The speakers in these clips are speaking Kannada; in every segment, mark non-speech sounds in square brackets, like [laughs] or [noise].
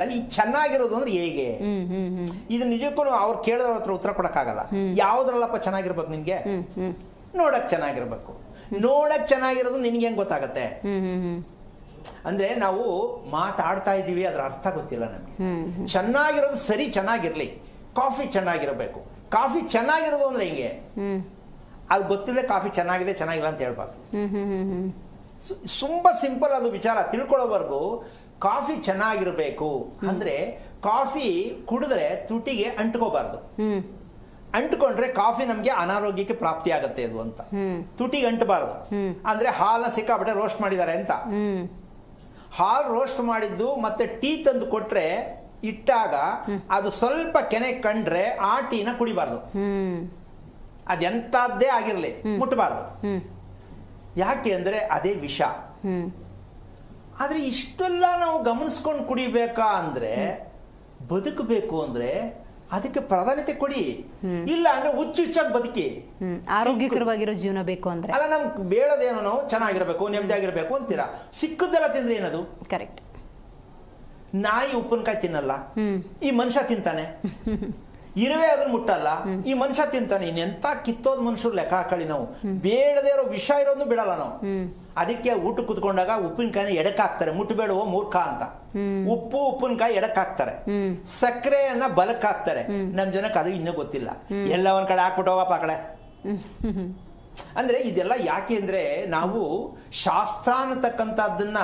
ಈ ಚೆನ್ನಾಗಿರೋದು ಅಂದ್ರೆ ಹೇಗೆ? ಇದು ನಿಜಕ್ಕೂ ಅವ್ರು ಕೇಳಿದ್ರ ಹತ್ರ ಉತ್ತರ ಕೊಡಕ್ಕಾಗಲ್ಲ. ಯಾವ್ದ್ರಲ್ಲಪ್ಪ ಚೆನ್ನಾಗಿರ್ಬೇಕು ನಿನ್ಗೆ? ನೋಡಕ್ ಚೆನ್ನಾಗಿರ್ಬೇಕು. ನೋಡಕ್ ಚೆನ್ನಾಗಿರೋದು ನಿನ್ಗೆ ಹೆಂಗ್ ಗೊತ್ತಾಗತ್ತೆ? ಅಂದ್ರೆ ನಾವು ಮಾತಾಡ್ತಾ ಇದೀವಿ ಅದ್ರ ಅರ್ಥ ಗೊತ್ತಿಲ್ಲ ನಮ್ಗೆ. ಚೆನ್ನಾಗಿರೋದು ಸರಿ ಚೆನ್ನಾಗಿರ್ಲಿ. ಕಾಫಿ ಚೆನ್ನಾಗಿರಬೇಕು. ಕಾಫಿ ಚೆನ್ನಾಗಿರೋದು ಅಂದ್ರೆ ಹಿಂಗೆ? ಅದು ಗೊತ್ತಿದೆ ಕಾಫಿ ಚೆನ್ನಾಗಿದೆ ಚೆನ್ನಾಗಿಲ್ಲ ಅಂತ ಹೇಳ್ಬಾರ್ದು. ತುಂಬಾ ಸಿಂಪಲ್ ಅದು ವಿಚಾರ. ತಿಳ್ಕೊಳ್ಳೋವರೆಗೂ ಕಾಫಿ ಚೆನ್ನಾಗಿರ್ಬೇಕು ಅಂದ್ರೆ ಕಾಫಿ ಕುಡಿದ್ರೆ ತುಟಿಗೆ ಅಂಟ್ಕೋಬಾರ್ದು. ಅಂಟ್ಕೊಂಡ್ರೆ ಕಾಫಿ ನಮ್ಗೆ ಅನಾರೋಗ್ಯಕ್ಕೆ ಪ್ರಾಪ್ತಿ ಆಗತ್ತೆ ಅದು ಅಂತ. ತುಟಿಗೆ ಅಂಟಬಾರ್ದು. ಅಂದ್ರೆ ಹಾಲ ಸಿಕ್ಕಾಪಟ್ಟೆ ರೋಸ್ಟ್ ಮಾಡಿದ್ದಾರೆ ಅಂತ. ಹಾಲು ರೋಸ್ಟ್ ಮಾಡಿದ್ದು ಮತ್ತೆ ಟೀ ತಂದು ಕೊಟ್ರೆ ಇಟ್ಟಾಗ ಅದು ಸ್ವಲ್ಪ ಕೆನೆ ಕಂಡ್ರೆ ಆ ಟೀನ ಕುಡಿಬಾರ್ದು. ಅದೆಂತದ್ದೇ ಆಗಿರ್ಲಿ. ಮುಟ್ಟಬಾರ್ದು ಯಾಕೆ ಅಂದ್ರೆ ಅದೇ ವಿಷ. ಆದ್ರೆ ಇಷ್ಟೆಲ್ಲ ನಾವು ಗಮನಿಸ್ಕೊಂಡು ಕುಡಿಬೇಕಾ ಅಂದ್ರೆ ಬದುಕಬೇಕು ಅಂದ್ರೆ ಅದಕ್ಕೆ ಪ್ರಾಧಾನ್ಯತೆ ಕೊಡಿ. ಇಲ್ಲ ಅಂದ್ರೆ ಹುಚ್ಚುಚ್ಚಾಗಿ ಬದುಕಿ. ಆರೋಗ್ಯಕರವಾಗಿರೋ ಜೀವನ ಬೇಕು ಅಂದ್ರೆ. ಅಲ್ಲ ನಮ್ಗೆ ಬೇಡದೇನೋ ನಾವು ಚೆನ್ನಾಗಿರ್ಬೇಕು ನೆಮ್ಮದಿಯಾಗಿರ್ಬೇಕು ಅಂತೀರಾ? ಸಿಕ್ಕದ್ದೆಲ್ಲ ತಿಂದ್ರೆ ಏನದು? ಕರೆಕ್ಟ್ ನಾಯಿ ಉಪ್ಪಿನಕಾಯಿ ತಿನ್ನಲ್ಲ. ಈ ಮನುಷ್ಯ ತಿಂತಾನೆ. [laughs] ಇರುವೆ ಅದನ್ನ ಮುಟ್ಟಲ್ಲ. ಈ ಮನುಷ್ಯ ತಿಂತಾನೆ. ಎಂತ ಕಿತ್ತೋದ್ ಮನುಷ್ಯರು ಲೆಕ್ಕ ಹಾಕಳಿ ನಾವು. ಬೇಡದೇ ಇರೋ ವಿಷ ಇರೋದು ಬಿಡಲ್ಲ ನಾವು. ಅದಕ್ಕೆ ಊಟ ಕುತ್ಕೊಂಡಾಗ ಉಪ್ಪಿನಕಾಯಿ ಎಡಕ್ ಹಾಕ್ತಾರೆ ಮುಟ್ಟಬೇಡವೋ ಮೂರ್ಖ ಅಂತ. ಉಪ್ಪು ಉಪ್ಪಿನಕಾಯಿ ಎಡಕ್ ಹಾಕ್ತಾರೆ ಸಕ್ಕರೆಯನ್ನ ಬಲಕ್ ಹಾಕ್ತಾರೆ ನಮ್ ಜನಕ್ಕೆ ಅದು ಇನ್ನೂ ಗೊತ್ತಿಲ್ಲ. ಎಲ್ಲ ಒಂದ್ ಕಡೆ ಹಾಕ್ಬಿಟ್ಟು ಹೋಗಪ್ಪ ಆ ಕಡೆ. [laughs] ಅಂದ್ರೆ ಇದೆಲ್ಲ ಯಾಕೆ ಅಂದ್ರೆ ನಾವು ಶಾಸ್ತ್ರ ಅನ್ನತಕ್ಕಂಥದ್ದನ್ನ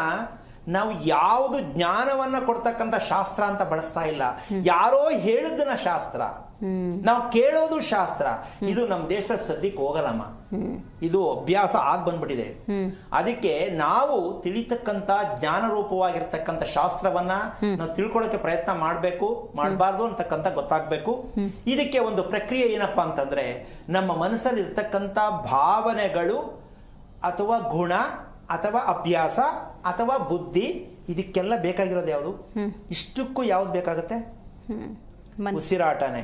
ನಾವು ಯಾವುದು ಜ್ಞಾನವನ್ನ ಕೊಡ್ತಕ್ಕಂಥ ಶಾಸ್ತ್ರ ಅಂತ ಬಳಸ್ತಾ ಇಲ್ಲ. ಯಾರೋ ಹೇಳಿದ್ದನ ಶಾಸ್ತ್ರ. ನಾವು ಕೇಳೋದು ಶಾಸ್ತ್ರ. ಇದು ನಮ್ಮ ದೇಶದ ಸದ್ಯಕ್ಕೆ ಹೋಗಲ್ಲಮ್ಮ. ಇದು ಅಭ್ಯಾಸ ಆಗ್ ಬಂದ್ಬಿಟ್ಟಿದೆ. ಅದಕ್ಕೆ ನಾವು ತಿಳಿತಕ್ಕಂತ ಜ್ಞಾನ ರೂಪವಾಗಿರ್ತಕ್ಕಂಥ ಶಾಸ್ತ್ರವನ್ನ ನಾವು ತಿಳ್ಕೊಳ್ಳೋಕೆ ಪ್ರಯತ್ನ ಮಾಡಬೇಕು ಮಾಡಬಾರ್ದು ಅಂತಕ್ಕಂಥ ಗೊತ್ತಾಗ್ಬೇಕು. ಇದಕ್ಕೆ ಒಂದು ಪ್ರಕ್ರಿಯೆ ಏನಪ್ಪಾ ಅಂತಂದ್ರೆ ನಮ್ಮ ಮನಸ್ಸಲ್ಲಿ ಇರ್ತಕ್ಕಂಥ ಭಾವನೆಗಳು ಅಥವಾ ಗುಣ ಅಥವಾ ಅಭ್ಯಾಸ ಅಥವಾ ಬುದ್ಧಿ ಇದಕ್ಕೆಲ್ಲ ಬೇಕಾಗಿರೋದು ಯಾವುದು? ಇಷ್ಟಕ್ಕೂ ಯಾವ್ದು ಬೇಕಾಗತ್ತೆ? ಉಸಿರಾಟನೆ.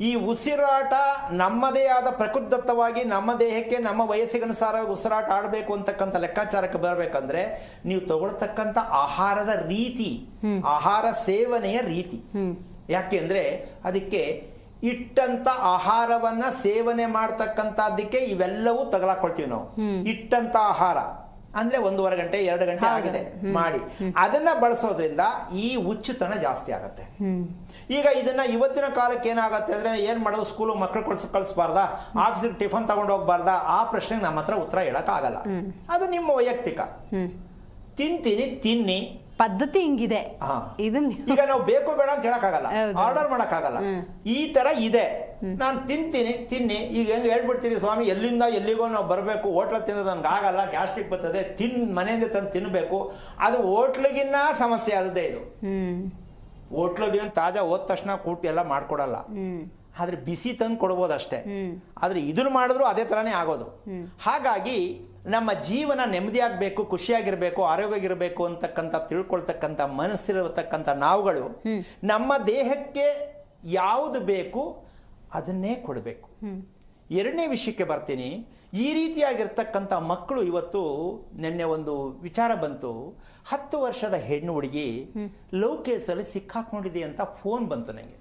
ಈ ಉಸಿರಾಟ ನಮ್ಮದೇ ಆದ ಪ್ರಕೃತಿದತ್ತವಾಗಿ ನಮ್ಮ ದೇಹಕ್ಕೆ ನಮ್ಮ ವಯಸ್ಸಿಗನುಸಾರ ಉಸಿರಾಟ ಆಡಬೇಕು ಅಂತಕ್ಕಂಥ ಲೆಕ್ಕಾಚಾರಕ್ಕೆ ಬರಬೇಕಂದ್ರೆ ನೀವು ತಗೊಳ್ತಕ್ಕಂಥ ಆಹಾರದ ರೀತಿ ಆಹಾರ ಸೇವನೆಯ ರೀತಿ. ಯಾಕೆಂದ್ರೆ ಯಾಕೆ ಅಂದ್ರೆ ಅದಕ್ಕೆ ಇಟ್ಟಂತ ಆಹಾರವನ್ನ ಸೇವನೆ ಮಾಡ್ತಕ್ಕಂಥದ್ದಕ್ಕೆ ಇವೆಲ್ಲವೂ ತಗಲಾಕೊಳ್ತೀವಿ ನಾವು. ಇಟ್ಟಂತ ಆಹಾರ. ಅಂದ್ರೆ ಒಂದೂವರೆ ಗಂಟೆ ಎರಡು ಗಂಟೆ ಆಗಿದೆ ಮಾಡಿ. ಅದನ್ನ ಬಳಸೋದ್ರಿಂದ ಈ ಹುಚ್ಚುತನ ಜಾಸ್ತಿ ಆಗತ್ತೆ. ಈಗ ಇದನ್ನ ಇವತ್ತಿನ ಕಾಲಕ್ಕೆ ಏನಾಗತ್ತೆ ಅಂದ್ರೆ ಏನ್ ಮಾಡೋದು? ಸ್ಕೂಲು ಮಕ್ಕಳು ಕಳ್ಸ ಕಳಿಸ್ಬಾರ್ದಾ? ಆಫೀಸಿಗೆ ಟಿಫನ್ ತಗೊಂಡು ಹೋಗ್ಬಾರ್ದಾ? ಆ ಪ್ರಶ್ನೆಗೆ ನಮ್ಮ ಹತ್ರ ಉತ್ತರ ಹೇಳಕ್ ಆಗಲ್ಲ ಅದು ನಿಮ್ಮ ವೈಯಕ್ತಿಕ. ತಿಂತೀನಿ ತಿನ್ನಿ. ಪದ್ಧತಿ ಹಿಂಗಿದೆ. ಇದನ್ನ ಈಗ ನಾವು ಬೇಕು ಬೇಡ ಅಂತ ಹೇಳಕ್ಕಾಗಲ್ಲ. ಆರ್ಡರ್ ಮಾಡಕ್ಕಾಗಲ್ಲ. ಈ ತರ ಇದೆ. ನಾನು ತಿಂತೀನಿ ತಿನ್ನಿ. ಈಗ ಹೆಂಗ್ ಹೇಳ್ಬಿಡ್ತೀನಿ ಸ್ವಾಮಿ ಎಲ್ಲಿಂದ ಎಲ್ಲಿಗೋ ನಾವು ಬರಬೇಕು ಹೋಟ್ಲ ತಿನ್ನೋದು ನನ್ಗೆ ಆಗಲ್ಲ ಗ್ಯಾಸ್ಟ್ರಿಕ್ ಬರ್ತದೆ ತಿನ್ ಮನೆಯಿಂದ ತಂದು ತಿನ್ನಬೇಕು ಅದು ಹೋಟ್ಲಿಗಿನ್ನ ಸಮಸ್ಯೆ ಆದದೇ ಇದು. ಹೋಟ್ಲಲ್ಲಿ ತಾಜಾ ಹೋದ ತಕ್ಷಣ ಕೂಟಿ ಎಲ್ಲ ಮಾಡ್ಕೊಡಲ್ಲ. ಆದ್ರೆ ಬಿಸಿ ತಂದು ಕೊಡ್ಬೋದು ಅಷ್ಟೇ ಆದರೆ ಇದನ್ನ ಮಾಡಿದ್ರು ಅದೇ ತರನೇ ಆಗೋದು. ಹಾಗಾಗಿ ನಮ್ಮ ಜೀವನ ನೆಮ್ಮದಿಯಾಗಬೇಕು ಖುಷಿಯಾಗಿರ್ಬೇಕು ಆರೋಗ್ಯವಾಗಿರಬೇಕು ಅಂತಕ್ಕಂಥ ತಿಳ್ಕೊಳ್ತಕ್ಕಂಥ ಮನಸ್ಸಿರತಕ್ಕಂಥ ನಾವುಗಳು ನಮ್ಮ ದೇಹಕ್ಕೆ ಯಾವುದು ಬೇಕು ಅದನ್ನೇ ಕೊಡಬೇಕು. ಎರಡನೇ ವಿಷಯಕ್ಕೆ ಬರ್ತೀನಿ. ಈ ರೀತಿಯಾಗಿರ್ತಕ್ಕಂಥ ಮಕ್ಕಳು ಇವತ್ತು ನಿನ್ನೆ ಒಂದು ವಿಚಾರ ಬಂತು. ಹತ್ತು ವರ್ಷದ ಹೆಣ್ಣು ಹುಡುಗಿ ಲವ್ ಕೇಸಲ್ಲಿ ಸಿಕ್ಕಾಕೊಂಡಿದೆ ಅಂತ ಫೋನ್ ಬಂತು ನನಗೆ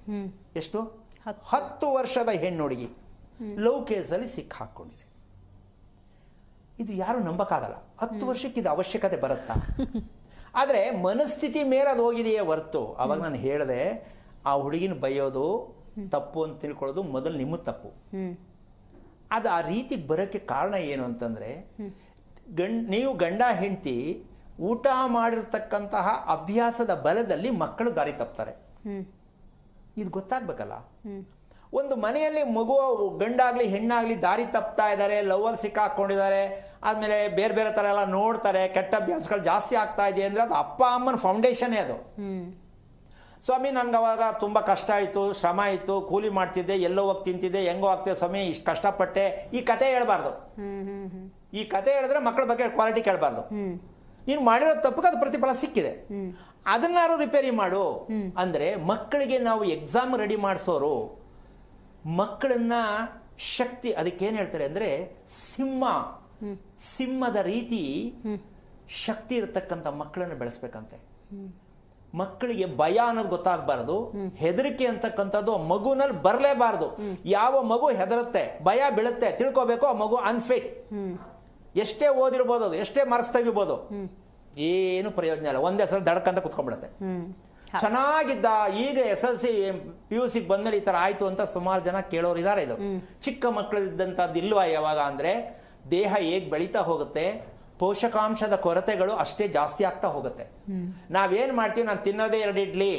ಎಷ್ಟು? ಹತ್ತು. ವರ್ಷದ ಹೆಣ್ಣು ಹುಡುಗಿ ಲವ್ ಕೇಸಲ್ಲಿ ಸಿಕ್ಕಾಕೊಂಡಿದೆ. ಇದು ಯಾರು ನಂಬಕ್ಕಾಗಲ್ಲ. ಹತ್ತು ವರ್ಷಕ್ಕೆ ಇದು ಅವಶ್ಯಕತೆ ಬರುತ್ತಾ? [laughs] ಆದರೆ ಮನಸ್ಥಿತಿ ಮೇಲೆ ಅದು ಹೋಗಿದೆಯೇ ಹೊರ್ತು. ಅವಾಗ ನಾನು ಹೇಳಿದೆ ಆ ಹುಡುಗಿನ ಬೈಯೋದು ತಪ್ಪು ಅಂತ ತಿಳ್ಕೊಳ್ಳೋದು ಮೊದಲು ನಿಮ್ಮ ತಪ್ಪು. ಅದು ಆ ರೀತಿಗೆ ಬರೋಕ್ಕೆ ಕಾರಣ ಏನು ಅಂತಂದ್ರೆ ಗಂಡ್ ನೀವು ಗಂಡ ಹೆಂಡತಿ ಊಟ ಮಾಡಿರ್ತಕ್ಕಂತಹ ಅಭ್ಯಾಸದ ಬಲದಲ್ಲಿ ಮಕ್ಕಳು ದಾರಿ ತಪ್ತಾರೆ. ಇದು ಗೊತ್ತಾಗ್ಬೇಕಲ್ಲ? ಒಂದು ಮನೆಯಲ್ಲಿ ಮಗು ಗಂಡಾಗ್ಲಿ ಹೆಣ್ಣಾಗ್ಲಿ ದಾರಿ ತಪ್ತಾ ಇದ್ದಾರೆ ಲವ್ವಲ್ಲಿ ಸಿಕ್ಕಾಕೊಂಡಿದ್ದಾರೆ ಆದ್ಮೇಲೆ ಬೇರೆ ಬೇರೆ ತರ ಎಲ್ಲ ನೋಡ್ತಾರೆ ಕೆಟ್ಟ ಅಭ್ಯಾಸಗಳು ಜಾಸ್ತಿ ಆಗ್ತಾ ಇದೆ ಅಂದ್ರೆ ಅದು ಅಪ್ಪ ಅಮ್ಮನ ಫೌಂಡೇಶನ್ನೇ ಅದು. ಸ್ವಾಮಿ ನನ್ಗೆ ಅವಾಗ ತುಂಬ ಕಷ್ಟ ಆಯಿತು ಶ್ರಮ ಆಯಿತು ಕೂಲಿ ಮಾಡ್ತಿದ್ದೆ ಎಲ್ಲೋ ಹೋಗಿ ತಿಂತಿದ್ದೆ ಹೆಂಗೋ ಆಗ್ತಿದೆ ಸ್ವಾಮಿ ಇಷ್ಟು ಕಷ್ಟಪಟ್ಟೆ. ಈ ಕತೆ ಹೇಳ್ಬಾರ್ದು. ಈ ಕತೆ ಹೇಳಿದ್ರೆ ಮಕ್ಕಳ ಬಗ್ಗೆ ಕ್ವಾಲಿಟಿ ಕೇಳಬಾರ್ದು. ನೀನು ಮಾಡಿರೋ ತಪ್ಪಕ್ಕೆ ಅದು ಪ್ರತಿಫಲ ಸಿಕ್ಕಿದೆ. ಅದನ್ನಾರು ರಿಪೇರಿ ಮಾಡು. ಅಂದ್ರೆ ಮಕ್ಕಳಿಗೆ ನಾವು ಎಕ್ಸಾಮ್ ರೆಡಿ ಮಾಡಿಸೋರು ಮಕ್ಕಳನ್ನ ಶಕ್ತಿ ಅದಕ್ಕೇನು ಹೇಳ್ತಾರೆ ಅಂದ್ರೆ ಸಿಂಹ. ಸಿಂಹದ ರೀತಿ ಶಕ್ತಿ ಇರತಕ್ಕಂಥ ಮಕ್ಕಳನ್ನು ಬೆಳೆಸ್ಬೇಕಂತೆ. ಮಕ್ಕಳಿಗೆ ಭಯ ಅನ್ನೋದು ಗೊತ್ತಾಗಬಾರದು. ಹೆದರಿಕೆ ಅಂತಕ್ಕಂಥದ್ದು ಮಗುನಲ್ಲಿ ಬರಲೇಬಾರ್ದು. ಯಾವ ಮಗು ಹೆದರುತ್ತೆ ಭಯ ಬೀಳುತ್ತೆ ತಿಳ್ಕೋಬೇಕು ಆ ಮಗು ಅನ್ಫಿಟ್ ಎಷ್ಟೇ ಓದಿರ್ಬೋದು ಅದು ಎಷ್ಟೇ ಮಾರ್ಕ್ಸ್ ತೆಗಿಬೋದು. ಏನು ಪ್ರಯೋಜನ ಇಲ್ಲ. ಒಂದೇ ಸಲ ದಡ್ಕಂತ ಕುತ್ಕೊಂಡ್ಬಿಡುತ್ತೆ. ಚೆನ್ನಾಗಿದ್ದ ಈಗ S L C P U ಸಿಗೆ ಬಂದ್ಮೇಲೆ ಈ ತರ ಆಯ್ತು ಅಂತ ಸುಮಾರು ಜನ ಕೇಳೋರು ಇದಾರೆ ಇದು. ಚಿಕ್ಕ ಮಕ್ಕಳಿದ್ದಂಥದ್ದು ಇಲ್ವಾ ಯಾವಾಗ ಅಂದ್ರೆ ದೇಹ ಹೇಗ್ ಬೆಳೀತಾ ಹೋಗುತ್ತೆ ಪೋಷಕಾಂಶದ ಕೊರತೆಗಳು ಅಷ್ಟೇ ಜಾಸ್ತಿ ಆಗ್ತಾ ಹೋಗುತ್ತೆ. ನಾವೇನ್ ಮಾಡ್ತೀವಿ? ನಾನು ತಿನ್ನೋದೇ ಎರಡು ಇಡ್ಲಿ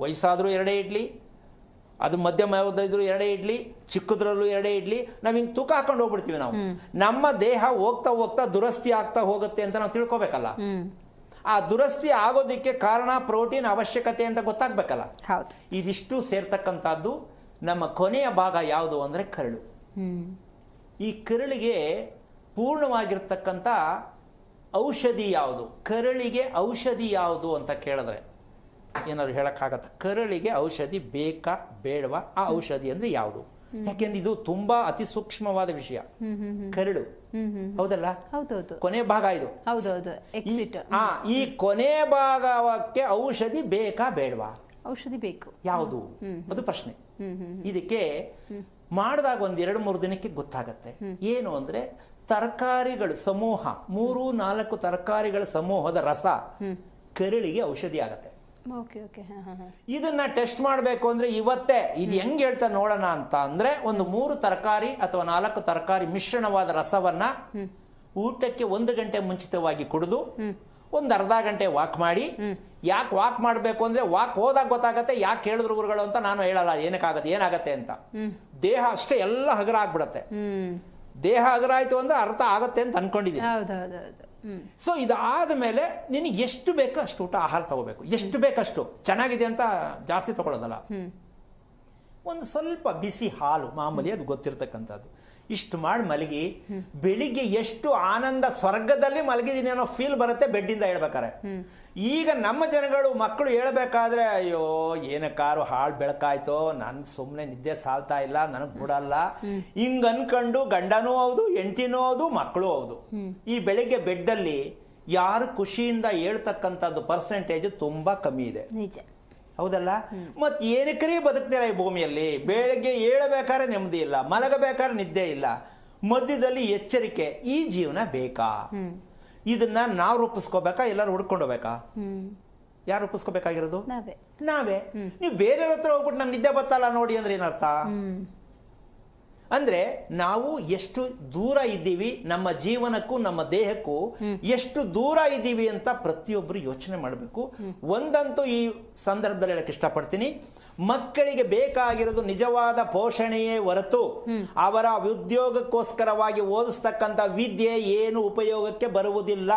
ವಯಸ್ಸಾದ್ರೂ ಎರಡೇ ಇಡ್ಲಿ ಅದು ಮಧ್ಯಮ ಇದ್ರು ಎರಡೇ ಇಡ್ಲಿ ಚಿಕ್ಕದ್ರಲ್ಲೂ ಎರಡೇ ಇಡ್ಲಿ ನಾವ್ ಹಿಂಗ್ ತೂಕ ಹಾಕೊಂಡು ಹೋಗ್ಬಿಡ್ತೀವಿ ನಾವು. ನಮ್ಮ ದೇಹ ಹೋಗ್ತಾ ಹೋಗ್ತಾ ದುರಸ್ತಿ ಆಗ್ತಾ ಹೋಗುತ್ತೆ ಅಂತ ನಾವು ತಿಳ್ಕೊಬೇಕಲ್ಲ. ಆ ದುರಸ್ತಿ ಆಗೋದಿಕ್ಕೆ ಕಾರಣ ಪ್ರೋಟೀನ್ ಅವಶ್ಯಕತೆ ಅಂತ ಗೊತ್ತಾಗ್ಬೇಕಲ್ಲ. ಇದಿಷ್ಟು ಸೇರ್ತಕ್ಕಂಥದ್ದು ನಮ್ಮ ಕೊನೆಯ ಭಾಗ ಯಾವುದು ಅಂದ್ರೆ ಕರಳು. ಈ ಕರಳಿಗೆ ಪೂರ್ಣವಾಗಿರ್ತಕ್ಕಂಥ ಔಷಧಿ ಯಾವುದು? ಕರಳಿಗೆ ಔಷಧಿ ಯಾವುದು ಅಂತ ಕೇಳಿದ್ರೆ ಏನಾದ್ರು ಹೇಳಕ್ಕಾಗತ್ತ? ಕರಳಿಗೆ ಔಷಧಿ ಬೇಕಾ ಬೇಡವಾ? ಆ ಔಷಧಿ ಅಂದ್ರೆ ಯಾವುದು? ಯಾಕೆಂದ್ರೆ ಇದು ತುಂಬಾ ಅತಿ ಸೂಕ್ಷ್ಮವಾದ ವಿಷಯ. ಕರಳು. ಹೌದಲ್ಲ? ಕೊನೆ ಭಾಗ ಇದು. ಆ ಈ ಕೊನೆ ಭಾಗಕ್ಕೆ ಔಷಧಿ ಬೇಕಾ ಬೇಡವಾ? ಔಷಧಿ ಬೇಕು. ಯಾವುದು? ಅದು ಪ್ರಶ್ನೆ. ಇದಕ್ಕೆ. ಮಾಡಿದಾಗ ಒಂದ್ ಎರಡು ಮೂರು ದಿನಕ್ಕೆ ಗೊತ್ತಾಗತ್ತೆ. ಏನು ಅಂದ್ರೆ ತರಕಾರಿಗಳು ಸಮೂಹ ಮೂರು ನಾಲ್ಕು ತರಕಾರಿಗಳ ಸಮೂಹದ ರಸ ಕರಳಿಗೆ ಔಷಧಿ ಆಗತ್ತೆ. ಹಾ ಹಾ ಹಾ ಇದನ್ನ ಟೆಸ್ಟ್ ಮಾಡಬೇಕು ಅಂದ್ರೆ ಇವತ್ತೇ ಇದು ಹೆಂಗ್ ಹೇಳ್ತಾ ನೋಡೋಣ ಅಂತ ಅಂದ್ರೆ ಒಂದು ಮೂರು ತರಕಾರಿ ಅಥವಾ ನಾಲ್ಕು ತರಕಾರಿ ಮಿಶ್ರಣವಾದ ರಸವನ್ನ ಊಟಕ್ಕೆ ಒಂದು ಗಂಟೆ ಮುಂಚಿತವಾಗಿ ಕುಡಿದು ಒಂದು ಅರ್ಧ ಗಂಟೆ ವಾಕ್ ಮಾಡಿ ಯಾಕೆ ವಾಕ್ ಮಾಡಬೇಕು ಅಂದ್ರೆ ವಾಕ್ ಹೋದಾಗ ಗೊತ್ತಾಗತ್ತೆ ಯಾಕೆ ಹೇಳಿದ್ರು ಗುರುಗಳು ಅಂತ ನಾನು ಹೇಳಲ್ಲ ಏನಕ್ಕಾಗತ್ತೆ ಏನಾಗತ್ತೆ ಅಂತ. ದೇಹ ಅಷ್ಟೇ ಎಲ್ಲ ಹಗರ ಆಗ್ಬಿಡತ್ತೆ ದೇಹ ಹಗರ ಆಯ್ತು ಅಂದ್ರೆ ಅರ್ಥ ಆಗತ್ತೆ ಅಂತ ಅನ್ಕೊಂಡಿದ್ದೀನಿ ಸೊ ಇದಾದ ಮೇಲೆ ನಿನಗೆ ಎಷ್ಟು ಬೇಕೋ ಅಷ್ಟು ಊಟ ಆಹಾರ ತಗೋಬೇಕು. ಎಷ್ಟು ಬೇಕಷ್ಟು? ಚೆನ್ನಾಗಿದೆ ಅಂತ ಜಾಸ್ತಿ ತಗೊಳ್ಳೋದಲ್ಲ ಒಂದು ಸ್ವಲ್ಪ ಬಿಸಿ ಹಾಲು ಮಾಮೂಲಿ ಅದು ಗೊತ್ತಿರ್ತಕ್ಕಂಥದ್ದು. ಇಷ್ಟು ಮಾಡಿ ಮಲಗಿ ಬೆಳಿಗ್ಗೆ ಎಷ್ಟು ಆನಂದ ಸ್ವರ್ಗದಲ್ಲಿ ಮಲಗಿದೀನಿ ಅನ್ನೋ ಫೀಲ್ ಬರುತ್ತೆ ಬೆಡ್ಡಿಂದ ಹೇಳ್ಬೇಕಾರೆ. ಈಗ ನಮ್ಮ ಜನಗಳು ಮಕ್ಕಳು ಹೇಳ್ಬೇಕಾದ್ರೆ ಅಯ್ಯೋ ಏನಕ್ಕಾರು ಹಾಳು ಬೆಳಕಾಯ್ತೋ ನನ್ ಸುಮ್ಮನೆ ನಿದ್ದೆ ಸಾಲ್ತಾ ಇಲ್ಲ ನನಗೆ ಬಿಡಲ್ಲ. ಹಿಂಗ್ ಅನ್ಕೊಂಡು ಗಂಡನೂ ಹೌದು ಹೆಂಡತಿನೂ ಹೌದು ಮಕ್ಕಳು ಹೌದು. ಈ ಬೆಳಿಗ್ಗೆ ಬೆಡ್ಡಲ್ಲಿ ಯಾರು ಖುಷಿಯಿಂದ ಹೇಳ್ತಕ್ಕಂಥದ್ದು ಪರ್ಸೆಂಟೇಜ್ ತುಂಬಾ ಕಮ್ಮಿ ಇದೆ. ನಿಜ. ಹೌದಲ್ಲ? ಮತ್ ಏನಕ್ರೀ ಬದುಕ್ತೀರ ಈ ಭೂಮಿಯಲ್ಲಿ? ಬೆಳಗ್ಗೆ ಏಳಬೇಕಾದ್ರೆ ನೆಮ್ಮದಿ ಇಲ್ಲ ಮಲಗಬೇಕಾದ್ರೆ ನಿದ್ದೆ ಇಲ್ಲ. ಮಧ್ಯದಲ್ಲಿ ಎಚ್ಚರಿಕೆ ಈ ಜೀವನ ಬೇಕಾ? ಇದನ್ನ ನಾವು ರೂಪಿಸ್ಕೋಬೇಕಾ ಎಲ್ಲರೂ ಹುಡ್ಕೊಂಡು ಹೋಗ್ಬೇಕಾ? ಯಾರು ರೂಪಿಸ್ಕೋಬೇಕಾಗಿರೋದು? ನಾವೇ. ನಾವೇ. ಬೇರೆಯವ್ರ ಹತ್ರ ಹೋಗ್ಬಿಟ್ಟು ನಾನು ನಿದ್ದೆ ಬತ್ತಲ್ಲ ನೋಡಿ ಅಂದ್ರೆ ಏನರ್ಥ? ಅಂದ್ರೆ ನಾವು ಎಷ್ಟು ದೂರ ಇದ್ದೀವಿ ನಮ್ಮ ಜೀವನಕ್ಕೂ ನಮ್ಮ ದೇಹಕ್ಕೂ ಎಷ್ಟು ದೂರ ಇದ್ದೀವಿ ಅಂತ ಪ್ರತಿಯೊಬ್ಬರು ಯೋಚನೆ ಮಾಡಬೇಕು. ಒಂದಂತೂ ಈ ಸಂದರ್ಭದಲ್ಲಿ ಹೇಳಕ್ ಇಷ್ಟಪಡ್ತೀನಿ. ಮಕ್ಕಳಿಗೆ ಬೇಕಾಗಿರೋದು ನಿಜವಾದ ಪೋಷಣೆಯೇ ಹೊರತು ಅವರ ಉದ್ಯೋಗಕ್ಕೋಸ್ಕರವಾಗಿ ಓದಿಸ್ತಕ್ಕಂಥ ವಿದ್ಯೆ ಏನು ಉಪಯೋಗಕ್ಕೆ ಬರುವುದಿಲ್ಲ.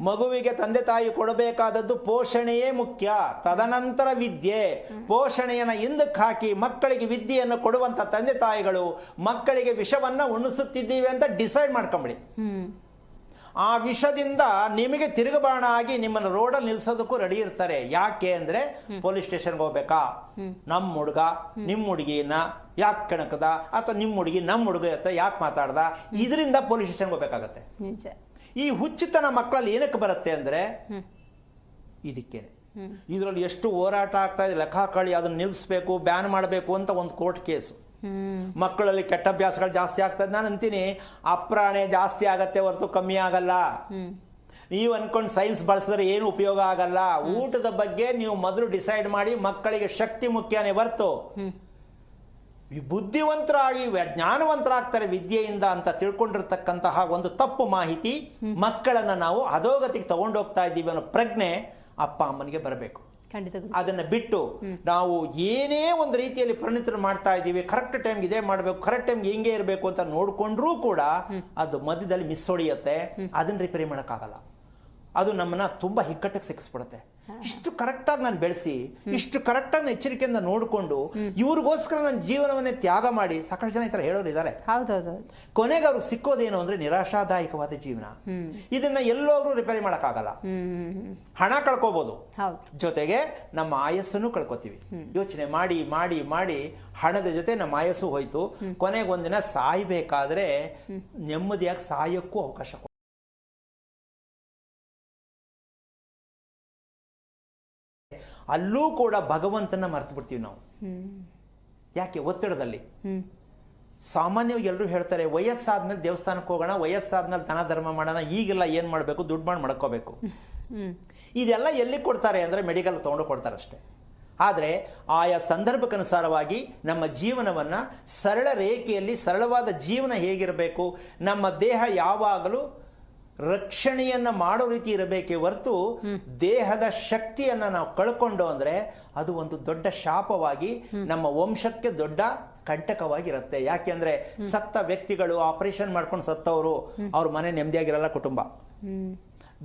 ಮಗುವಿಗೆ ತಂದೆ ತಾಯಿ ಕೊಡಬೇಕಾದದ್ದು ಪೋಷಣೆಯೇ ಮುಖ್ಯ. ತದನಂತರ ವಿದ್ಯೆ. ಪೋಷಣೆಯನ್ನು ಹಿಂದಕ್ಕೆ ಹಾಕಿ ಮಕ್ಕಳಿಗೆ ವಿದ್ಯೆಯನ್ನು ಕೊಡುವಂತ ತಂದೆ ತಾಯಿಗಳು ಮಕ್ಕಳಿಗೆ ವಿಷವನ್ನ ಉಣಿಸುತ್ತಿದ್ದೀವಿ ಅಂತ ಡಿಸೈಡ್ ಮಾಡ್ಕೊಂಬಿಡಿ. ಆ ವಿಷದಿಂದ ನಿಮಗೆ ತಿರುಗುಬಾಣ ಆಗಿ ನಿಮ್ಮನ್ನು ರೋಡಲ್ಲಿ ನಿಲ್ಸೋದಕ್ಕೂ ರೆಡಿ ಇರ್ತಾರೆ. ಯಾಕೆ ಅಂದ್ರೆ ಪೊಲೀಸ್ ಸ್ಟೇಷನ್ಗೆ ಹೋಗ್ಬೇಕಾ. ನಮ್ಮ ಹುಡುಗ ನಿಮ್ಮ ಹುಡುಗಿನ ಯಾಕೆ ಕೆಣಕದ? ಅಥವಾ ನಿಮ್ಮ ಹುಡುಗಿ ನಮ್ಮ ಹುಡುಗ ಹತ್ರ ಯಾಕೆ ಮಾತಾಡ್ದ? ಇದರಿಂದ ಪೊಲೀಸ್ ಸ್ಟೇಷನ್ಗೆ ಹೋಗ್ಬೇಕಾಗತ್ತೆ. ಈ ಹುಚ್ಚಿತನ ಮಕ್ಕಳಲ್ಲಿ ಏನಕ್ಕೆ ಬರುತ್ತೆ ಅಂದರೆ ಇದಕ್ಕೆ. ಇದರಲ್ಲಿ ಎಷ್ಟು ಹೋರಾಟ ಆಗ್ತಾ ಇದೆ ಲೆಕ್ಕಾಕಳಿ ಅದನ್ನು ನಿಲ್ಲಿಸ್ಬೇಕು ಬ್ಯಾನ್ ಮಾಡಬೇಕು ಅಂತ ಒಂದು ಕೋರ್ಟ್ ಕೇಸು. ಮಕ್ಕಳಲ್ಲಿ ಕೆಟ್ಟ ಅಭ್ಯಾಸಗಳು ಜಾಸ್ತಿ ಆಗ್ತದೆ. ನಾನು ಅಂತೀನಿ ಅಪ್ರಾಣೆ ಜಾಸ್ತಿ ಆಗತ್ತೆ ಹೊರತು ಕಮ್ಮಿ ಆಗಲ್ಲ. ನೀವು ಅನ್ಕೊಂಡು ಸೈನ್ಸ್ ಬಳಸಿದ್ರೆ ಏನು ಉಪಯೋಗ ಆಗಲ್ಲ. ಊಟದ ಬಗ್ಗೆ ನೀವು ಮೊದಲು ಡಿಸೈಡ್ ಮಾಡಿ ಮಕ್ಕಳಿಗೆ ಶಕ್ತಿ ಮುಖ್ಯನೇ ಈ ಬುದ್ಧಿವಂತರಾಗಿ ಜ್ಞಾನವಂತರಾಗ್ತಾರೆ ವಿದ್ಯೆಯಿಂದ ಅಂತ ತಿಳ್ಕೊಂಡಿರ್ತಕ್ಕಂತಹ ಒಂದು ತಪ್ಪು ಮಾಹಿತಿ ಮಕ್ಕಳನ್ನ ನಾವು ಅಧೋಗತಿಗೆ ತಗೊಂಡೋಗ್ತಾ ಇದ್ದೀವಿ ಅನ್ನೋ ಪ್ರಜ್ಞೆ ಅಪ್ಪ ಅಮ್ಮನಿಗೆ ಬರಬೇಕು. ಅದನ್ನ ಬಿಟ್ಟು ನಾವು ಏನೇ ಒಂದು ರೀತಿಯಲ್ಲಿ ಪರಿಣಿತರು ಮಾಡ್ತಾ ಇದ್ದೀವಿ ಕರೆಕ್ಟ್ ಟೈಮ್ಗೆ ಇದೇ ಮಾಡಬೇಕು ಕರೆಕ್ಟ್ ಟೈಮ್ಗೆ ಹಿಂಗೆ ಇರಬೇಕು ಅಂತ ನೋಡ್ಕೊಂಡ್ರೂ ಕೂಡ ಅದು ಮಧ್ಯದಲ್ಲಿ ಮಿಸ್ ಹೊಡಿಯುತ್ತೆ. ಅದನ್ನ ರಿಪೇರಿ ಮಾಡೋಕ್ಕಾಗಲ್ಲ. ಅದು ನಮ್ಮನ್ನ ತುಂಬಾ ಹಿಕ್ಕಟ್ಟಿಗೆ ಸಿಕ್ಕಿಸ್ಬಿಡುತ್ತೆ. ಇಷ್ಟು ಕರೆಕ್ಟಾಗಿ ನಾನು ಬೆಳೆಸಿ ಇಷ್ಟು ಕರೆಕ್ಟಾಗಿ ಎಚ್ಚರಿಕೆಯಿಂದ ನೋಡಿಕೊಂಡು ಇವ್ರಿಗೋಸ್ಕರ ನನ್ನ ಜೀವನವನ್ನೇ ತ್ಯಾಗ ಮಾಡಿ ಸಾಕಷ್ಟು ಜನ ಈ ತರ ಹೇಳೋರು ಇದ್ದಾರೆ ಕೊನೆಗೆ ಅವ್ರಿಗೆ ಸಿಕ್ಕೋದೇನು ಅಂದ್ರೆ ನಿರಾಶಾದಾಯಕವಾದ ಜೀವನ. ಇದನ್ನ ಎಲ್ಲೋಗ್ರೂ ರಿಪೇರಿ ಮಾಡೋಕ್ಕಾಗಲ್ಲ. ಹಣ ಕಳ್ಕೋಬಹುದು ಹೌದು. ಜೊತೆಗೆ ನಮ್ಮ ಆಯಸ್ಸನ್ನು ಕಳ್ಕೊತೀವಿ. ಯೋಚನೆ ಮಾಡಿ ಮಾಡಿ ಮಾಡಿ ಹಣದ ಜೊತೆ ನಮ್ಮ ಆಯಸ್ಸು ಹೋಯ್ತು. ಕೊನೆಗೊಂದಿನ ಸಾಯ್ಬೇಕಾದ್ರೆ ನೆಮ್ಮದಿಯಾಗಿ ಸಾಯೋಕ್ಕೂ ಅವಕಾಶ ಅಲ್ಲೂ ಕೂಡ ಭಗವಂತನ ಮರ್ತು ಬಿಡ್ತೀವಿ ನಾವು. ಯಾಕೆ? ಒತ್ತಡದಲ್ಲಿ. ಸಾಮಾನ್ಯವಾಗಿ ಎಲ್ಲರೂ ಹೇಳ್ತಾರೆ ವಯಸ್ಸಾದ್ಮೇಲೆ ದೇವಸ್ಥಾನಕ್ಕೆ ಹೋಗೋಣ ವಯಸ್ಸಾದ್ಮೇಲೆ ಧನ ಧರ್ಮ ಮಾಡೋಣ ಈಗೆಲ್ಲ ಏನು ಮಾಡಬೇಕು? ದುಡ್ಡು ಮಾಡಿ ಮಾಡ್ಕೋಬೇಕು. ಇದೆಲ್ಲ ಎಲ್ಲಿ ಕೊಡ್ತಾರೆ ಅಂದ್ರೆ ಮೆಡಿಕಲ್ ತೊಗೊಂಡು ಕೊಡ್ತಾರೆ ಅಷ್ಟೇ. ಆದರೆ ಆಯಾ ಸಂದರ್ಭಕ್ಕನುಸಾರವಾಗಿ ನಮ್ಮ ಜೀವನವನ್ನ ಸರಳ ರೇಖೆಯಲ್ಲಿ ಸರಳವಾದ ಜೀವನ ಹೇಗಿರಬೇಕು ನಮ್ಮ ದೇಹ ಯಾವಾಗಲೂ ರಕ್ಷಣೆಯನ್ನ ಮಾಡೋ ರೀತಿ ಇರಬೇಕೇ ಹೊರತು ದೇಹದ ಶಕ್ತಿಯನ್ನ ನಾವು ಕಳ್ಕೊಂಡು ಅಂದ್ರೆ ಅದು ಒಂದು ದೊಡ್ಡ ಶಾಪವಾಗಿ ನಮ್ಮ ವಂಶಕ್ಕೆ ದೊಡ್ಡ ಕಂಟಕವಾಗಿರುತ್ತೆ. ಯಾಕೆಂದ್ರೆ ಸತ್ತ ವ್ಯಕ್ತಿಗಳು ಆಪರೇಷನ್ ಮಾಡ್ಕೊಂಡು ಸತ್ತವರು ಅವ್ರ ಮನೆ ನೆಮ್ಮದಿಯಾಗಿರಲ್ಲ ಕುಟುಂಬ.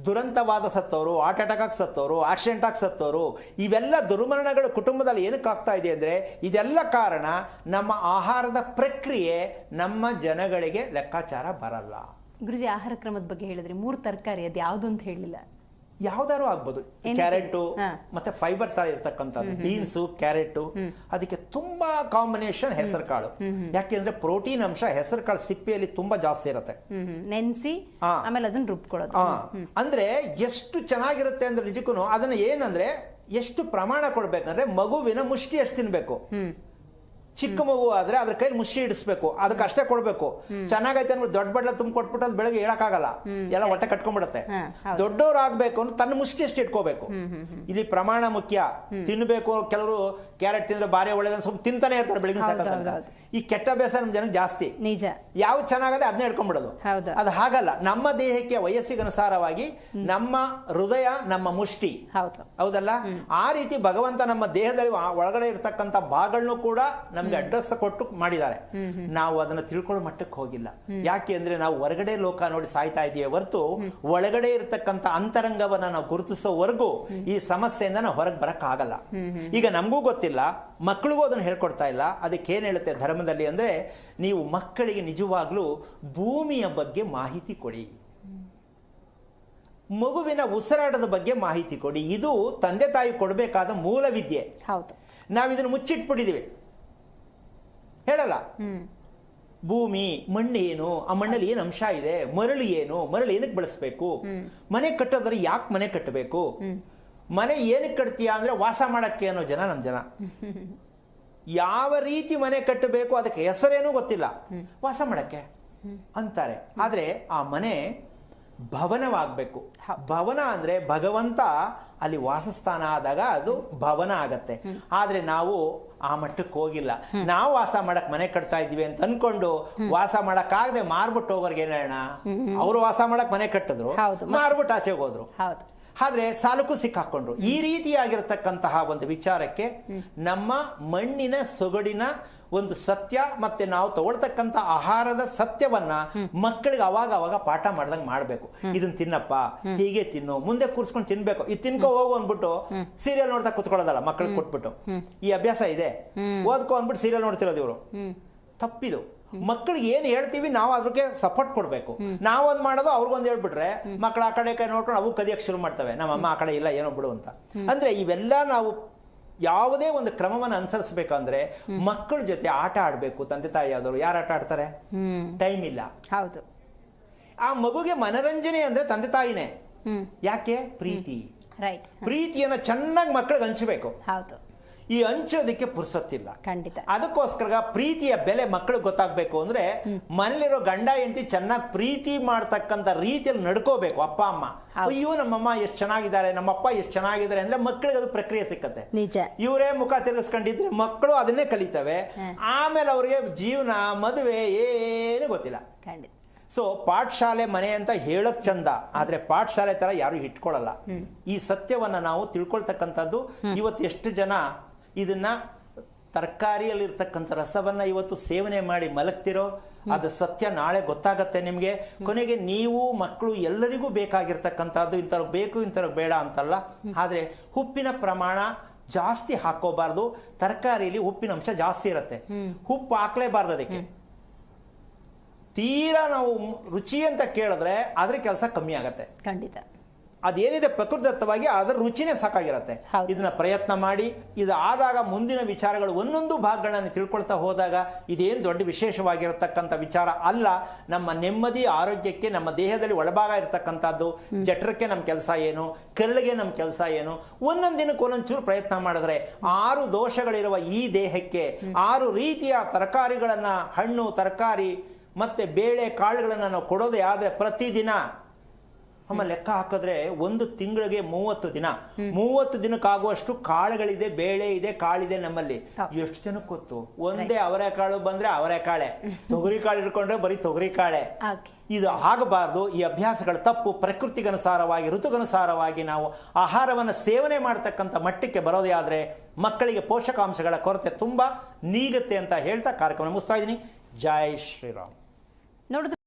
ದುರಂತವಾದ ಸತ್ತವರು ಹಾರ್ಟ್ ಅಟ್ಯಾಕ್ ಆಗಿ ಸತ್ತವರು ಆಕ್ಸಿಡೆಂಟ್ ಆಗಿ ಸತ್ತವರು ಇವೆಲ್ಲ ದುರ್ಮರಣಗಳು ಕುಟುಂಬದಲ್ಲಿ ಏನಕ್ಕೆ ಆಗ್ತಾ ಇದೆ ಅಂದ್ರೆ ಇದೆಲ್ಲ ಕಾರಣ ನಮ್ಮ ಆಹಾರದ ಪ್ರಕ್ರಿಯೆ ನಮ್ಮ ಜನಗಳಿಗೆ ಲೆಕ್ಕಾಚಾರ ಬರಲ್ಲ. ಗುರುಜಿ ಆಹಾರ ಕ್ರಮದ ಬಗ್ಗೆ ಹೇಳಿದ್ರಿ. ಮೂರು ತರಕಾರಿ ಅದು ಯಾವ್ದು ಅಂತ ಹೇಳಿಲ್ಲ. ಯಾವ್ದಾರು ಆಗ್ಬೋದು? ಕ್ಯಾರೆಟ್ ಮತ್ತೆ ಫೈಬರ್ ತರ ಇರ್ತಕ್ಕಂಥದ್ದು. ಬೀನ್ಸ್ ಕ್ಯಾರೆಟ್ ಅದಕ್ಕೆ ತುಂಬಾ ಕಾಂಬಿನೇಷನ್ ಹೆಸರು ಕಾಳು ಯಾಕೆಂದ್ರೆ ಪ್ರೋಟೀನ್ ಅಂಶ ಹೆಸರು ಕಾಳು ಸಿಪ್ಪೆಯಲ್ಲಿ ತುಂಬಾ ಜಾಸ್ತಿ ಇರುತ್ತೆ. ನೆನ್ಸಿ ಆಮೇಲೆ ಅದನ್ನ ರುಬ್ಕೊಳ್ಳೋದು. ಅಂದ್ರೆ ಎಷ್ಟು ಚೆನ್ನಾಗಿರುತ್ತೆ ಅಂದ್ರೆ ನಿಜಕ್ಕೂ ಅದನ್ನ ಏನಂದ್ರೆ ಎಷ್ಟು ಪ್ರಮಾಣ ಕೊಡ್ಬೇಕಂದ್ರೆ ಮಗುವಿನ ಮುಷ್ಟಿ ಎಷ್ಟು ತಿನ್ಬೇಕು. ಚಿಕ್ಕ ಮಗು ಆದ್ರೆ ಅದ್ರ ಕೈ ಮುಷ್ಟಿ ಇಡಿಸ್ಬೇಕು. ಅದಕ್ಕೆ ಅಷ್ಟೇ ಕೊಡ್ಬೇಕು. ಚೆನ್ನಾಗೈತೆ ಅಂದ್ರೆ ದೊಡ್ಡ ಬಡ್ಲ ತುಂಬ ಕೊಟ್ಬಿಟ್ಟು ಅದು ಬೆಳಗ್ಗೆ ಹೇಳಕ್ಕಾಗಲ್ಲ. ಎಲ್ಲ ಹೊಟ್ಟೆ ಕಟ್ಕೊಂಡ್ಬಿಡತ್ತೆ. ದೊಡ್ಡವ್ರು ಆಗ್ಬೇಕು ಅಂದ್ರೆ ತನ್ನ ಮುಷ್ಟಿ ಅಷ್ಟು ಇಟ್ಕೋಬೇಕು. ಇಲ್ಲಿ ಪ್ರಮಾಣ ಮುಖ್ಯ. ತಿನ್ಬೇಕು ಕೆಲವರು ಕ್ಯಾರೆಟ್ ತಿಂದ್ರೆ ಬಾರಿ ಒಳ್ಳೇದ ಸ್ವಲ್ಪ ತಿಂತಾನೆ ಇರ್ತಾರೆ ಬೆಳಗಿನ ತನಕ. ಈ ಕೆಟ್ಟ ಅಭ್ಯಾಸ ನಮ್ ಜನ ಜಾಸ್ತಿ. ನಿಜ. ಯಾವ್ದು ಚೆನ್ನಾಗದೆ ಅದನ್ನ ಹಿಡ್ಕೊಂಡ್ಬಿಡೋದು. ಹೌದು. ಅದು ಹಾಗಲ್ಲ. ನಮ್ಮ ದೇಹಕ್ಕೆ ವಯಸ್ಸಿಗನುಸಾರವಾಗಿ ನಮ್ಮ ಹೃದಯ ನಮ್ಮ ಮುಷ್ಟಿ. ಹೌದು. ಹೌದಲ್ಲ? ಆ ರೀತಿ ಭಗವಂತ ನಮ್ಮ ದೇಹದಲ್ಲಿ ಒಳಗಡೆ ಇರತಕ್ಕಂತ ಭಾಗಗಳನ್ನು ಕೂಡ ನಮ್ಗೆ ಅಡ್ರೆಸ್ ಕೊಟ್ಟು ಮಾಡಿದ್ದಾರೆ. ನಾವು ಅದನ್ನ ತಿಳ್ಕೊಳ್ಳೋ ಮಟ್ಟಕ್ಕೆ ಹೋಗಿಲ್ಲ. ಯಾಕೆ ಅಂದ್ರೆ ನಾವು ಹೊರಗಡೆ ಲೋಕ ನೋಡಿ ಸಾಯ್ತಾ ಇದೀವಿ ಹೊರತು ಒಳಗಡೆ ಇರತಕ್ಕಂತ ಅಂತರಂಗವನ್ನ ನಾವು ಗುರುತಿಸೋವರೆಗೂ ಈ ಸಮಸ್ಯೆಯಿಂದ ನಾವು ಹೊರಗೆ ಬರಕ್ ಆಗಲ್ಲ ಈಗ ನಮಗೂ ಗೊತ್ತಿಲ್ಲ ಮಕ್ಕಳಿಗೂ ಅದನ್ನ ಹೇಳ್ಕೊಡ್ತಾ ಇಲ್ಲ. ಅದಕ್ಕೆ ಏನ್ ಹೇಳುತ್ತೆ ಧರ್ಮದಲ್ಲಿ ಅಂದ್ರೆ ನೀವು ಮಕ್ಕಳಿಗೆ ನಿಜವಾಗ್ಲೂ ಭೂಮಿಯ ಬಗ್ಗೆ ಮಾಹಿತಿ ಕೊಡಿ. ಮಗುವಿನ ಉಸಿರಾಟದ ಬಗ್ಗೆ ಮಾಹಿತಿ ಕೊಡಿ. ಇದು ತಂದೆ ತಾಯಿ ಕೊಡಬೇಕಾದ ಮೂಲ ವಿದ್ಯೆ ಹೌದು. ನಾವು ಇದನ್ನು ಮುಚ್ಚಿಟ್ಬಿಟ್ಟಿದೀವಿ. ಹೇಳಲ್ಲ. ಭೂಮಿ ಮಣ್ಣು ಏನು? ಆ ಮಣ್ಣಲ್ಲಿ ಏನು ಅಂಶ ಇದೆ? ಮರಳು ಏನು? ಮರಳು ಏನಕ್ಕೆ ಬಳಸಬೇಕು? ಮನೆ ಕಟ್ಟೋದ್ರೆ ಯಾಕೆ ಮನೆ ಕಟ್ಟಬೇಕು? ಮನೆ ಏನಕ್ಕೆ ಕಟ್ತೀಯಾ ಅಂದ್ರೆ ವಾಸ ಮಾಡಕ್ಕೆ ಅನ್ನೋ ಜನ ನಮ್ಮ ಜನ. [laughs] ಯಾವ ರೀತಿ ಮನೆ ಕಟ್ಟಬೇಕು ಅದಕ್ಕೆ ಹೆಸರೇನೂ ಗೊತ್ತಿಲ್ಲ. ವಾಸ ಮಾಡಕ್ಕೆ ಅಂತಾರೆ. ಆದ್ರೆ ಆ ಮನೆ ಭವನವಾಗಬೇಕು. ಭವನ ಅಂದ್ರೆ ಭಗವಂತ ಅಲ್ಲಿ ವಾಸಸ್ಥಾನ ಆದಾಗ ಅದು ಭವನ ಆಗತ್ತೆ. ಆದ್ರೆ ನಾವು ಆ ಮಟ್ಟಕ್ಕೆ ಹೋಗಿಲ್ಲ. ನಾವು ವಾಸ ಮಾಡಕ್ ಮನೆ ಕಟ್ತಾ ಇದೀವಿ ಅಂತ ಅನ್ಕೊಂಡು ವಾಸ ಮಾಡಕ್ ಆಗದೆ ಮಾರ್ಬಿಟ್ಟು ಹೋಗೋರ್ಗೆ ಏನ್ ಹೇಳೋಣ? ಅವ್ರು ವಾಸ ಮಾಡಕ್ ಮನೆ ಕಟ್ಟಿದ್ರು. ಮಾರ್ಬಿಟ್ಟು ಆಚೆಗೆ ಹೋದ್ರು. ಹೌದು. ಆದ್ರೆ ಸಾಲಕ್ಕೂ ಸಿಕ್ಕಾಕೊಂಡ್ರು. ಈ ರೀತಿಯಾಗಿರತಕ್ಕಂತಹ ಒಂದು ವಿಚಾರಕ್ಕೆ ನಮ್ಮ ಮಣ್ಣಿನ ಸೊಗಡಿನ ಒಂದು ಸತ್ಯ ಮತ್ತೆ ನಾವು ತಗೊಳ್ತಕ್ಕಂಥ ಆಹಾರದ ಸತ್ಯವನ್ನ ಮಕ್ಕಳಿಗೆ ಅವಾಗ ಅವಾಗ ಪಾಠ ಮಾಡ್ದಂಗೆ ಮಾಡ್ಬೇಕು. ಇದನ್ನ ತಿನ್ನಪ್ಪ ಹೀಗೆ ತಿನ್ನು ಮುಂದೆ ಕೂರ್ಸ್ಕೊಂಡು ತಿನ್ಬೇಕು. ಇದು ತಿನ್ಕೋ ಹೋಗು ಅಂದ್ಬಿಟ್ಟು ಸೀರಿಯಲ್ ನೋಡ್ತಾ ಕುತ್ಕೊಳ್ಳೋದಲ್ಲ ಮಕ್ಕಳಿಗೆ ಕೊಟ್ಬಿಟ್ಟು. ಈ ಅಭ್ಯಾಸ ಇದೆ. ಓದ್ಕೋ ಅಂದ್ಬಿಟ್ಟು ಸೀರಿಯಲ್ ನೋಡ್ತಿರೋದು ಇವರು. ತಪ್ಪಿದು. ಮಕ್ಕಳಿಗೆ ಏನ್ ಹೇಳ್ತೀವಿ ನಾವು ಅದಕ್ಕೆ ಸಪೋರ್ಟ್ ಕೊಡ್ಬೇಕು. ನಾವೊಂದ್ ಮಾಡೋದು ಅವ್ರಿಗೊಂದು ಹೇಳ್ಬಿಟ್ರೆ ಮಕ್ಕಳು ಆ ಕಡೆ ಕೈ ನೋಡ್ಕೊಂಡು ಅವು ಕದಿಯಕ್ಕೆ ಶುರು ಮಾಡ್ತವೆ. ನಮ್ಮ ಅಮ್ಮ ಆ ಕಡೆ ಇಲ್ಲ ಏನೋ ಬಿಡು ಅಂತ. ಅಂದ್ರೆ ಇವೆಲ್ಲ ನಾವು ಯಾವುದೇ ಒಂದು ಕ್ರಮವನ್ನು ಅನುಸರಿಸಬೇಕಂದ್ರೆ ಮಕ್ಕಳ ಜೊತೆ ಆಟ ಆಡಬೇಕು. ತಂದೆ ತಾಯಿ ಆದವರು ಯಾರು ಆಟ ಆಡ್ತಾರೆ? ಟೈಮ್ ಇಲ್ಲ. ಹೌದು. ಆ ಮಗುಗೆ ಮನರಂಜನೆ ಅಂದ್ರೆ ತಂದೆ ತಾಯಿನೇ. ಯಾಕೆ? ಪ್ರೀತಿ. ರೈಟ್ ಪ್ರೀತಿಯನ್ನ ಚೆನ್ನಾಗಿ ಮಕ್ಕಳಿಗೆ ಹಂಚಬೇಕು. ಹೌದು. ಈ ಹಂಚೋದಕ್ಕೆ ಪುರ್ಸತ್ತಿಲ್ಲ. ಖಂಡಿತ. ಅದಕ್ಕೋಸ್ಕರ ಪ್ರೀತಿಯ ಬೆಲೆ ಮಕ್ಕಳಿಗೆ ಗೊತ್ತಾಗ್ಬೇಕು ಅಂದ್ರೆ ಮನೇಲಿರೋ ಗಂಡ ಹೆಂಡತಿ ಚೆನ್ನಾಗಿ ಪ್ರೀತಿ ಮಾಡ್ತಕ್ಕಂಥ ರೀತಿಯಲ್ಲಿ ನಡ್ಕೋಬೇಕು ಅಪ್ಪ ಅಮ್ಮ. ಅಯ್ಯೋ ನಮ್ಮಮ್ಮ ಎಷ್ಟು ಚೆನ್ನಾಗಿದ್ದಾರೆ ನಮ್ಮಪ್ಪ ಎಷ್ಟು ಚೆನ್ನಾಗಿದ್ದಾರೆ ಅಂದ್ರೆ ಮಕ್ಕಳಿಗೆ ಅದು ಪ್ರಕ್ರಿಯೆ ಸಿಕ್ಕತ್ತೆ. ನಿಜ. ಇವರೇ ಮುಖ ತಿರುಗಿಸ್ಕೊಂಡಿದ್ರೆ ಮಕ್ಕಳು ಅದನ್ನೇ ಕಲಿತವೆ. ಆಮೇಲೆ ಅವ್ರಿಗೆ ಜೀವನ ಮದುವೆ ಏನು ಗೊತ್ತಿಲ್ಲ. ಖಂಡಿತ. ಸೊ ಪಾಠಶಾಲೆ ಮನೆ ಅಂತ ಹೇಳಕ್ ಚಂದ ಆದ್ರೆ ಪಾಠಶಾಲೆ ತರ ಯಾರು ಇಟ್ಕೊಳ್ಳಲ್ಲ ಈ ಸತ್ಯವನ್ನ ನಾವು ತಿಳ್ಕೊಳ್ತಕ್ಕಂಥದ್ದು ಇವತ್ತು ಎಷ್ಟು ಜನ ಇದನ್ನ ತರಕಾರಿಯಲ್ಲಿರ್ತಕ್ಕಂಥ ರಸವನ್ನು ಇವತ್ತು ಸೇವನೆ ಮಾಡಿ ಮಲಗ್ತಿರೋ ಅದು ಸತ್ಯ ನಾಳೆ ಗೊತ್ತಾಗತ್ತೆ ನಿಮಗೆ. ಕೊನೆಗೆ ನೀವು ಮಕ್ಕಳು ಎಲ್ಲರಿಗೂ ಬೇಕಾಗಿರ್ತಕ್ಕಂಥದ್ದು ಇಂಥವ್ರು ಬೇಕು ಇಂಥವ್ರು ಬೇಡ ಅಂತಲ್ಲ. ಆದರೆ ಉಪ್ಪಿನ ಪ್ರಮಾಣ ಜಾಸ್ತಿ ಹಾಕೋಬಾರ್ದು ತರಕಾರಿಯಲ್ಲಿ ಉಪ್ಪಿನ ಅಂಶ ಜಾಸ್ತಿ ಇರುತ್ತೆ. ಉಪ್ಪು ಹಾಕ್ಲೇಬಾರ್ದು ಅದಕ್ಕೆ. ತೀರಾ ನಾವು ರುಚಿ ಅಂತ ಕೇಳಿದ್ರೆ ಅದ್ರ ಕೆಲಸ ಕಮ್ಮಿ ಆಗತ್ತೆ. ಖಂಡಿತ. ಅದೇನಿದೆ ಪ್ರಕೃತಿದತ್ತವಾಗಿ ಅದರ ರುಚಿನೇ ಸಾಕಾಗಿರುತ್ತೆ. ಇದನ್ನ ಪ್ರಯತ್ನ ಮಾಡಿ ಇದು ಆದಾಗ ಮುಂದಿನ ವಿಚಾರಗಳು ಒಂದೊಂದು ಭಾಗಗಳನ್ನು ತಿಳ್ಕೊಳ್ತಾ ಹೋದಾಗ ಇದೇನು ದೊಡ್ಡ ವಿಶೇಷವಾಗಿರತಕ್ಕಂಥ ವಿಚಾರ ಅಲ್ಲ ನಮ್ಮ ನೆಮ್ಮದಿ ಆರೋಗ್ಯಕ್ಕೆ ನಮ್ಮ ದೇಹದಲ್ಲಿ ಒಳಭಾಗ ಇರತಕ್ಕಂಥದ್ದು ಜಠರಕ್ಕೆ ನಮ್ಮ ಕೆಲಸ ಏನು ಕರಳಿಗೆ ನಮ್ಮ ಕೆಲಸ ಏನು ಒಂದೊಂದು ದಿನಕ್ಕೆ ಒಂದೊಂಚೂರು ಪ್ರಯತ್ನ ಮಾಡಿದ್ರೆ ಆರು ದೋಷಗಳಿರುವ ಈ ದೇಹಕ್ಕೆ ಆರು ರೀತಿಯ ತರಕಾರಿಗಳನ್ನ ಹಣ್ಣು ತರಕಾರಿ ಮತ್ತೆ ಬೇಳೆ ಕಾಳುಗಳನ್ನು ನಾವು ಕೊಡೋದೇ ಆದರೆ ಪ್ರತಿದಿನ ಅಮ್ಮ ಲೆಕ್ಕ ಹಾಕಿದ್ರೆ ಒಂದು ತಿಂಗಳಿಗೆ ಮೂವತ್ತು ದಿನ. ಮೂವತ್ತು ದಿನಕ್ಕಾಗುವಷ್ಟು ಕಾಳುಗಳಿದೆ ಬೇಳೆ ಇದೆ ಕಾಳಿದೆ ನಮ್ಮಲ್ಲಿ. ಎಷ್ಟು ಜನಕ್ಕೆ ಗೊತ್ತು? ಒಂದೇ ಅವರೆಕಾಳು ಬಂದ್ರೆ ಅವರೆಕಾಳೆ ತೊಗರಿ ಕಾಳು ಇಟ್ಕೊಂಡ್ರೆ ಬರೀ ತೊಗರಿ ಕಾಳೆ. ಇದು ಆಗಬಾರ್ದು. ಈ ಅಭ್ಯಾಸಗಳು ತಪ್ಪು. ಪ್ರಕೃತಿಗನುಸಾರವಾಗಿ ಋತುಗನುಸಾರವಾಗಿ ನಾವು ಆಹಾರವನ್ನು ಸೇವನೆ ಮಾಡತಕ್ಕಂಥ ಮಟ್ಟಕ್ಕೆ ಬರೋದೇ ಆದ್ರೆ ಮಕ್ಕಳಿಗೆ ಪೋಷಕಾಂಶಗಳ ಕೊರತೆ ತುಂಬಾ ನೀಗುತ್ತೆ ಅಂತ ಹೇಳ್ತಾ ಕಾರ್ಯಕ್ರಮ ಮುಗಿಸ್ತಾ ಇದ್ದೀನಿ. ಜೈ ಶ್ರೀರಾಮ್. ನೋಡಿದ್ರೆ